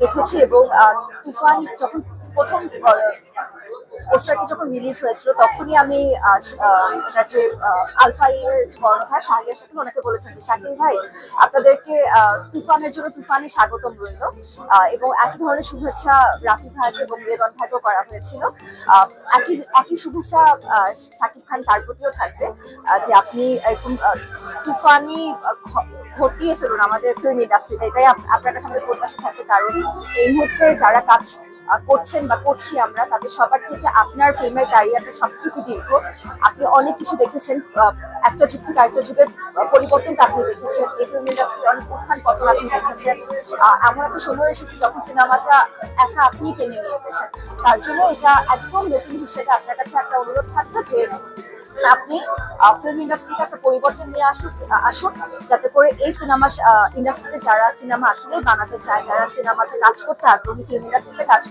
দেখেছি এবং তুফান যখন প্রথম পোস্টারটি যখন রিলিজ হয়েছিল, তখনই আমি যে আলফাই এর যে কর্ণধার শাহরিয়ার সাথে ওনাকে বলেছেন যে, শাকিল ভাই, আপনাদেরকে তুফানের জন্য তুফানে স্বাগতম রইল। এবং একই ধরনের শুভেচ্ছা রাফি ভাইকে এবং রেদন ভাইকেও করা হয়েছিল। একই একই শুভেচ্ছা শাকিব খান তার প্রতিও থাকবে যে আপনি এরকম তুফানি ঘটিয়ে ফেলুন আমাদের ফিল্ম ইন্ডাস্ট্রিতে এটাই আপ- আপনার কাছে আমাদের প্রত্যাশা থাকে, কারণ এই মুহূর্তে যারা কাজ করছেন বা করছি আমরা, তাদের সবার থেকে আপনার ফিল্মের ক্যারিয়ারটা সব থেকে দীর্ঘ। আপনি অনেক কিছু দেখেছেন একটা যুগ থেকে আরেকটা যুগের পরিবর্তনটা আপনি দেখেছেন। এই ফিল্ম ইন্ডাস্ট্রির অনেক উত্থান পতন আপনি দেখেছেন। এমন একটা সময় এসেছে যখন সিনেমাটা একা আপনি টেনে নিয়ে গেছেন। তার জন্য এটা একদম নতুন হিসেবে আপনার কাছে একটা অনুরোধ থাকবে যে আপনি ফিল্ম ইন্ডাস্ট্রিতে একটা পরিবর্তন নিয়ে আসুক আসুন, যাতে করে এই সিনেমা ইন্ডাস্ট্রিতে যারা সিনেমা আসলে বানাতে চায়, যারা সিনেমাতে কাজ করতে আগ্রহী ফিল্ম ইন্ডাস্ট্রিতে কাজ